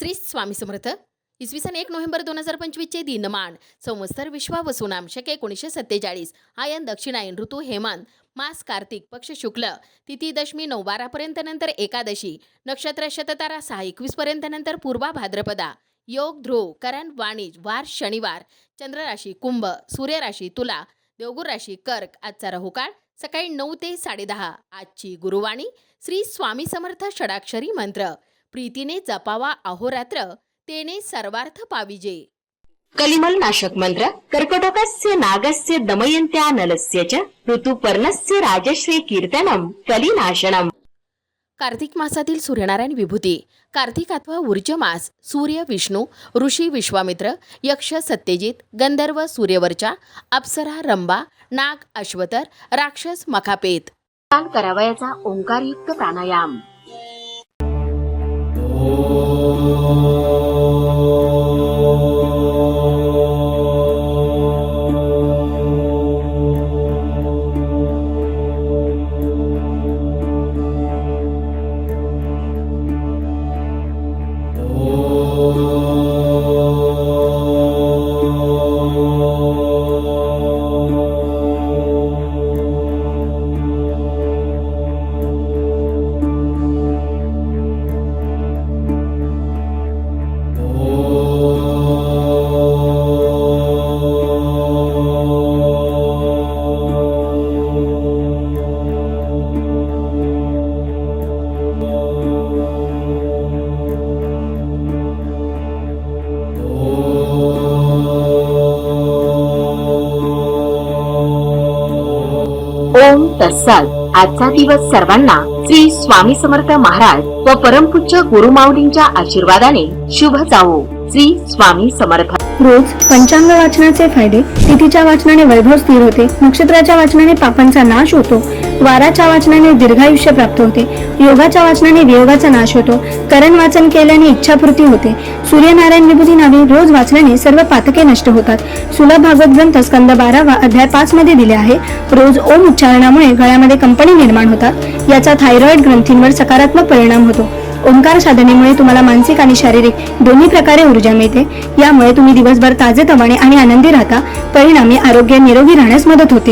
श्री स्वामी समर्थ. इसवी सन एक नोव्हेंबर दोन हजार पंचवीसचे दिनमान. संवत्सर विश्वावसुनाम शक एकोणीसशे सत्तेचाळीस. आयन दक्षिणायन ऋतू हेमान. मास कार्तिक पक्ष शुक्ल. तिथी दशमी नऊ बारापर्यंत नंतर एकादशी. नक्षत्र शततारा सहा एकवीसपर्यंत नंतर पूर्वा भाद्रपदा. योग ध्रुव करण वाणिज वार शनिवार. चंद्रराशी कुंभ सूर्यराशी तुला. देवगुर राशी कर्क आजचा राहुकाळ. सकाळी नऊ ते साडेदहा आजची गुरुवाणी. श्री स्वामी समर्थ षडाक्षरी मंत्र. प्रीतीने जपावा अहोरात्र तेने सर्वार्थ पाविजे. कलिमल नाशक मंत्र कर्कटकस्य नागस्य दमयन्त्या नलस्य च ऋतुपर्णस्य राजश्री कीर्तनम कलिनाशनम. कार्तिक मासातील सूर्यनारायण विभूती कार्तिक अथवा ऊर्ज मास सूर्य विष्णू ऋषी विश्वामित्र यक्ष सत्यजित गंधर्व सूर्यवर्चा अप्सरा रंबा नाग अश्वतर राक्षस मखापेत. काल करावयाचा ओंकारयुक्त प्राणायाम. ओम तत्सत. आजचा दिवस सर्वांना श्री स्वामी समर्थ महाराज व परमपूज्य गुरुमाऊलींच्या आशीर्वादाने शुभ जावो. श्री स्वामी समर्थ. रोज पंचांग वाचनाचे फायदे तिथीच्या वाचनाने वैभव स्थिर होते नक्षत्राच्या वाचनाने पापांचा नाश होतो वाराच्या वाचनाने दीर्घायुष्य प्राप्त होते योगाच्या वाचनाने वियोगाचा नाश होतो कारण वाचन केल्याने इच्छापूर्ती होते. सूर्यनारायण विभूती नावे रोज वाचल्याने सर्व पातके नष्ट होतात. सुलभ भागवत ग्रंथ स्कंद बारावा अध्याय पाच मध्ये दिले आहे. रोज ओम उच्चारणामुळे गळ्यामध्ये कंपनी निर्माण होतात. याचा थायरॉइड ग्रंथींवर सकारात्मक परिणाम होतो. ओंकार साधनेमुळे तुम्हाला मानसिक आणि शारीरिक दोन्ही प्रकारे ऊर्जा मिळते. यामुळे तुम्ही दिवसभर ताजेतवाने आणि आनंदी राहता. परिणामी आरोग्य निरोगी राहण्यास मदत होते.